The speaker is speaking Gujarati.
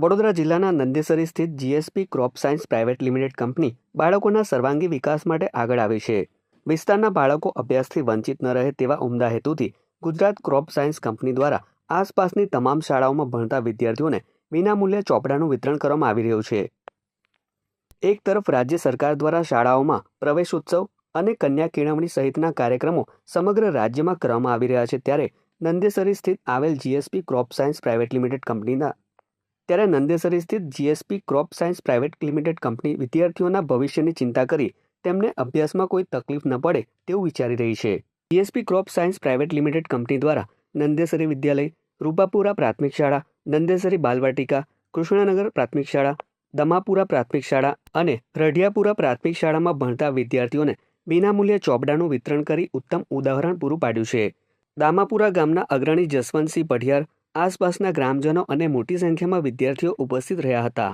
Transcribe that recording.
વડોદરા જિલ્લાના નંદેસરી સ્થિત GSP crop science private limited company બાળકોના સર્વાંગી વિકાસ માટે આગળ આવી છે. વિસ્તારના બાળકો અભ્યાસથી વંચિત ન રહે તેવા ઉમદા હેતુથી ગુજરાત ક્રોપ સાયન્સ કંપની દ્વારા આસપાસની તમામ શાળાઓમાં ભણતા વિદ્યાર્થીઓને વિનામૂલ્યે ચોપડાનું વિતરણ કરવામાં આવી રહ્યું છે. એક તરફ રાજ્ય સરકાર દ્વારા શાળાઓમાં પ્રવેશ ઉત્સવ અને કન્યા કેળવણી સહિતના કાર્યક્રમો સમગ્ર રાજ્યમાં કરવામાં આવી રહ્યા છે, ત્યારે નંદેસરી સ્થિત આવેલ GSP crop science private limited કંપનીના ત્યારે નંદેસરી સ્થિત GSP crop science private limited company વિદ્યાર્થીઓના ભવિષ્યની ચિંતા કરી તેમને અભ્યાસમાં કોઈ તકલીફ ન પડે તેવું વિચારી રહી છે. GSP crop science private limited company દ્વારા નંદેસરી વિદ્યાલય, રૂપાપુરા પ્રાથમિક શાળા, નંદેસરી બાલવાટિકા, કૃષ્ણનગર પ્રાથમિક શાળા, દમાપુરા પ્રાથમિક શાળા અને રઢિયાપુરા પ્રાથમિક શાળામાં ભણતા વિદ્યાર્થીઓને વિનામૂલ્યે ચોપડાનું વિતરણ કરી ઉત્તમ ઉદાહરણ પૂરું પાડ્યું છે. દામાપુરા ગામના અગ્રણી જસવંતસિંહ પઢિયાર આસપાસના ગ્રામજનો અને મોટી સંખ્યામાં વિદ્યાર્થીઓ ઉપસ્થિત રહ્યા હતા.